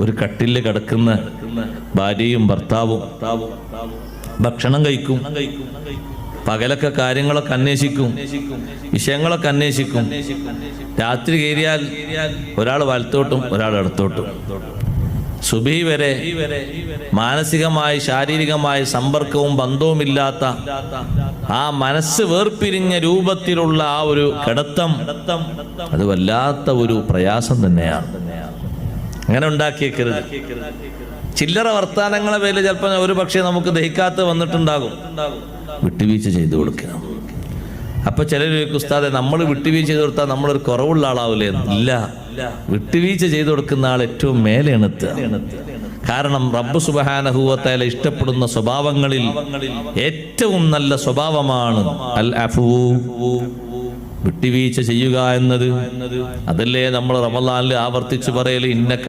ഒരു കട്ടിൽ കിടക്കുന്ന ഭാര്യയും ഭർത്താവും ഭക്ഷണം കഴിക്കും പകലൊക്കെ കാര്യങ്ങളൊക്കെ അന്വേഷിക്കും വിഷയങ്ങളൊക്കെ അന്വേഷിക്കും. രാത്രി കയറിയാൽ ഒരാൾ വലത്തോട്ടും ഒരാൾ ഇടത്തോട്ടും സുബി വരെ മാനസികമായി ശാരീരികമായി സമ്പർക്കവും ബന്ധവുമില്ലാത്ത ആ മനസ്സ് വേർപിരിഞ്ഞ രൂപത്തിലുള്ള ആ ഒരു കിടത്തം അത് വല്ലാത്ത ഒരു പ്രയാസം തന്നെയാണ്. അങ്ങനെ ഉണ്ടാക്കിയേക്കരുത്. ചില്ലറ വർത്താനങ്ങളെ പേരിൽ ചിലപ്പോൾ ഒരു പക്ഷേ നമുക്ക് ദഹിക്കാത്ത വന്നിട്ടുണ്ടാകും. വിട്ടുവീഴ്ച ചെയ്തു കൊടുക്കണം. അപ്പൊ ചിലർ ഉസ്താദെ നമ്മൾ വിട്ടുവീഴ്ച ചെയ്ത് കൊടുത്താൽ നമ്മളൊരു കുറവുള്ള ആളാവില്ലേ ഇല്ല. വിട്ടുവീഴ്ച ചെയ്തു കൊടുക്കുന്ന ആൾ ഏറ്റവും മേലെ എണുത്ത് കാരണം റബ്ബ് സുബഹാനഹൂവത്തായാലും ഇഷ്ടപ്പെടുന്ന സ്വഭാവങ്ങളിൽ ഏറ്റവും നല്ല സ്വഭാവമാണ് അൽ വിട്ടുവീഴ്ച ചെയ്യുക എന്നത്. അതല്ലേ നമ്മൾ റമലാനിൽ ആവർത്തിച്ചു പറയൽ ഇന്നക്ക